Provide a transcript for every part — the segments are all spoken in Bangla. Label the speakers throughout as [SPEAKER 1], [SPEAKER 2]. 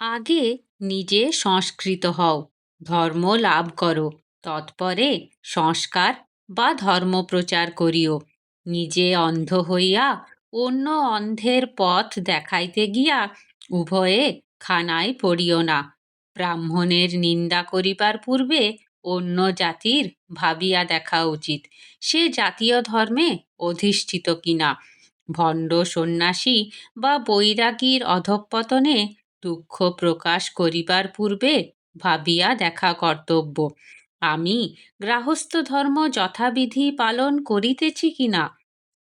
[SPEAKER 1] আগে নিজে সংস্কৃত হও, ধর্ম লাভ করো, তৎপরে সংস্কার বা ধর্ম প্রচার করিও। নিজে অন্ধ হইয়া অন্য অন্ধের পথ দেখাইতে গিয়া উভয়ে খানায় পড়িও না। ব্রাহ্মণের নিন্দা করিবার পূর্বে অন্য জাতির ভাবিয়া দেখা উচিত, সে জাতীয় ধর্মে অধিষ্ঠিত কিনা। ভণ্ড সন্ন্যাসী বা বৈরাগীর অধঃপতনে দুঃখ প্রকাশ করিবার পূর্বে ভাবিয়া দেখা কর্তব্য। আমি গৃহস্থ ধর্ম যথাবিধি পালন করিতেছি কিনা?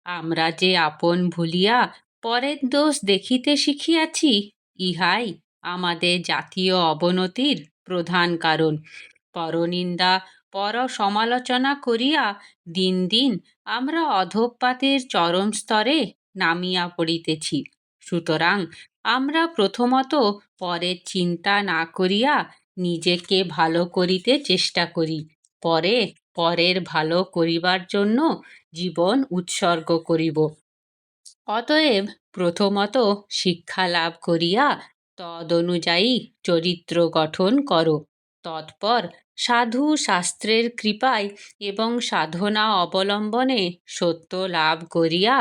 [SPEAKER 1] আমরা যে আপন ভুলিয়া পরের দোষ দেখিতে শিখিয়াছি, ইহাই আমাদের জাতীয় অবনতির প্রধান কারণ। পরনিন্দা পর সমালোচনা করিয়া দিন দিন আমরা অধঃপাতের চরম স্তরে নামিয়া পড়িতেছি। সুতরাং আমরা প্রথমত পরের চিন্তা না করিয়া নিজেকে ভালো করিতে চেষ্টা করি। পরে, পরের ভালো করিবার জন্য জীবন উৎসর্গ করিব। অতএব প্রথমত শিক্ষা লাভ করিয়া তদনুযায়ী চরিত্র গঠন করো। তৎপর সাধু শাস্ত্রের কৃপায় এবং সাধনা অবলম্বনে সত্য লাভ করিয়া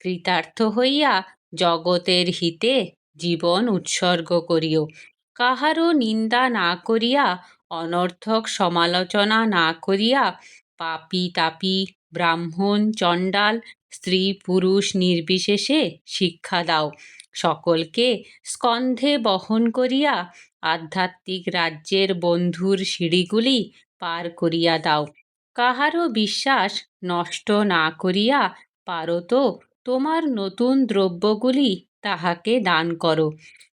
[SPEAKER 1] কৃতার্থ হইয়া জগতের হিতে জীবন উৎসর্গ করিও। কাহারও নিন্দা না করিয়া, অনর্থক সমালোচনা না করিয়া, পাপী তাপী, ব্রাহ্মণ, চণ্ডাল, স্ত্রী, পুরুষ নির্বিশেষে শিক্ষা দাও। সকলকে স্কন্ধে বহন করিয়া, আধ্যাত্মিক রাজ্যের বন্ধুর সিঁড়িগুলি পার করিয়া দাও। কাহারও বিশ্বাস নষ্ট না করিয়া, পারো তো তোমার নতুন দ্রব্যগুলি তাহাকে দান করো।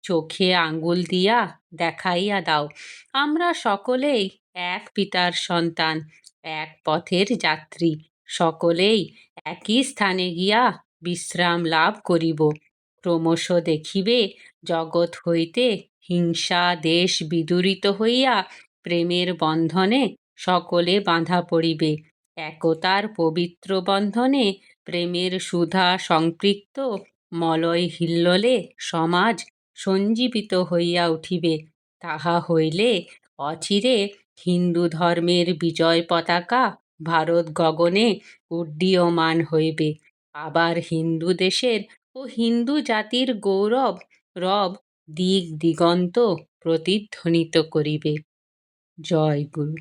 [SPEAKER 1] চোখে আঙ্গুল দিয়া দেখাইয়া দাও। আমরা সকলেই এক পিতার সন্তান, এক পথের যাত্রী। সকলেই একই স্থানে গিয়া বিশ্রাম লাভ করিব। ক্রমশ দেখিবে, জগৎ হইতে হিংসা, দেশ বিদূরিত হইয়া প্রেমের বন্ধনে সকলে বাঁধা পড়িবে। একতার পবিত্র বন্ধনে প্রেমের সুধা সংপৃক্ত মলয় হিল্লোলে সমাজ সঞ্জীবিত হইয়া উঠিবে, তাহা হইলে অচিরে হিন্দু ধর্মের বিজয় পতাকা ভারত গগনে উড্ডীয়মান হইবে। আবার হিন্দু দেশের ও হিন্দু জাতির গৌরব, রব, দিক, দিগন্ত প্রতিধ্বনিত করিবে। জয় গুরু।